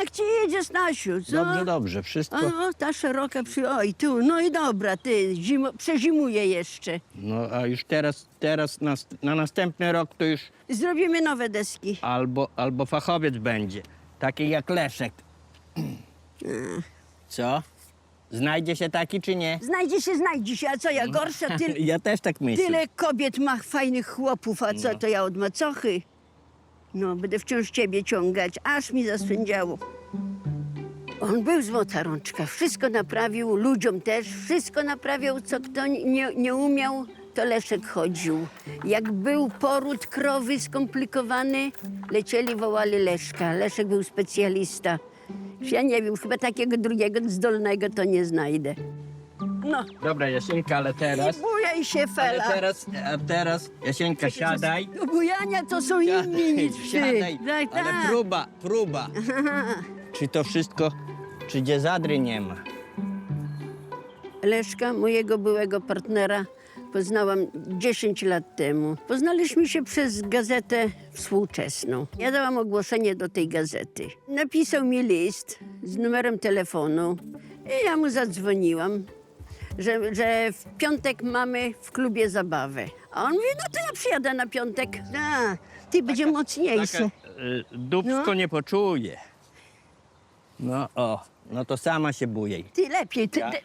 Jak ci jedzie, Stasiu, co? Dobrze, dobrze, wszystko. O, ta szeroka przy... Oj, tu, no i dobra, ty, zimo... przezimuje jeszcze. No a już teraz, teraz na, na następny rok to już Zrobimy nowe deski. albo, albo fachowiec będzie. Taki jak Leszek. Co? Znajdzie się taki czy nie? Znajdzie się, znajdzie się, a co ja gorsza? Ty... Ja też tak myślę. Tyle kobiet ma fajnych chłopów, a co to ja od macochy? No, będę wciąż ciebie ciągać, aż mi zaswędziało. On był złota rączka, wszystko naprawił, ludziom też, wszystko naprawiał, co kto nie, nie umiał, to Leszek chodził. Jak był poród krowy skomplikowany, lecieli, wołali Leszka. Leszek był specjalista. Ja nie wiem, chyba takiego drugiego zdolnego to nie znajdę. No, Dobra, Jasieńka, ale teraz... i bujaj się, Ale fela. teraz, a teraz, Jasieńka, siadaj. Do bujania to są inni niż ty. siadaj. Tak, Ale tak. próba, próba. Czy to wszystko, czy gdzie zadry nie ma? Leszka, mojego byłego partnera, poznałam 10 lat temu. Poznaliśmy się przez gazetę współczesną. Ja dałam ogłoszenie do tej gazety. Napisał mi list z numerem telefonu i ja mu zadzwoniłam, że, że w piątek mamy w klubie zabawę. A on mówi, no to ja przyjadę na piątek. A, ty będzie mocniejszy. Y, dubsko No. nie poczuje. No o, no to sama się bujej. Ty lepiej, ty, Ja? ty,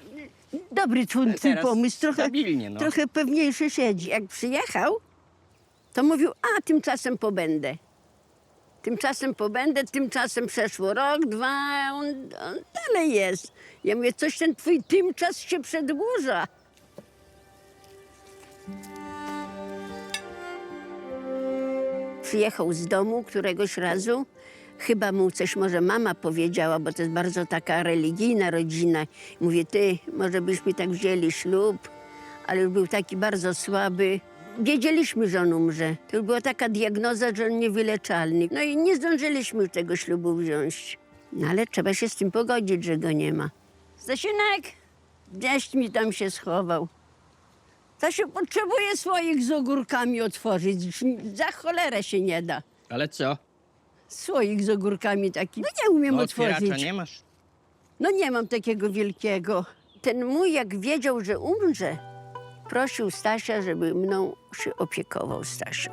dobry twój, twój Teraz pomysł, trochę, stabilnie, no. trochę pewniejszy siedzi. Jak przyjechał, to mówił, a tymczasem pobędę. Tymczasem pobędę, tymczasem przeszło rok, dwa, on, on dalej jest. Ja mówię, coś ten twój tymczas się przedłuża. Przyjechał z domu któregoś razu. Chyba mu coś może mama powiedziała, bo to jest bardzo taka religijna rodzina. Mówię, ty, może byśmy tak wzięli ślub, ale już był taki bardzo słaby. Wiedzieliśmy, że on umrze. To była taka diagnoza, że on niewyleczalny. No i nie zdążyliśmy tego ślubu wziąć. No ale trzeba się z tym pogodzić, że go nie ma. Stasiunek, gdzieś mi tam się schował. Stasiu potrzebuje swoich z ogórkami otworzyć. Za cholerę się nie da. Ale co? Słoik z ogórkami taki. No nie umiem No, otwieracza otworzyć. nie masz? No nie mam takiego wielkiego. Ten mój, jak wiedział, że umrze, prosił Stasia, żeby mną się opiekował Stasio.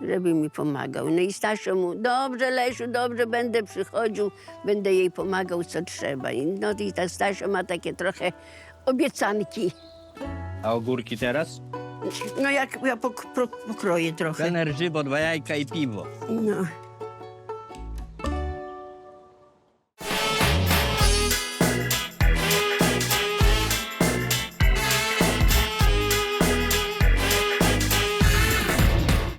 Żeby mi pomagał. No i Stasio mu, dobrze Lesiu, dobrze, będę przychodził, będę jej pomagał, co trzeba. I no i ta Stasio ma takie trochę obiecanki. A ogórki teraz? No jak ja pok- pro- pokroję trochę. Trener żywo, dwa jajka i piwo. No.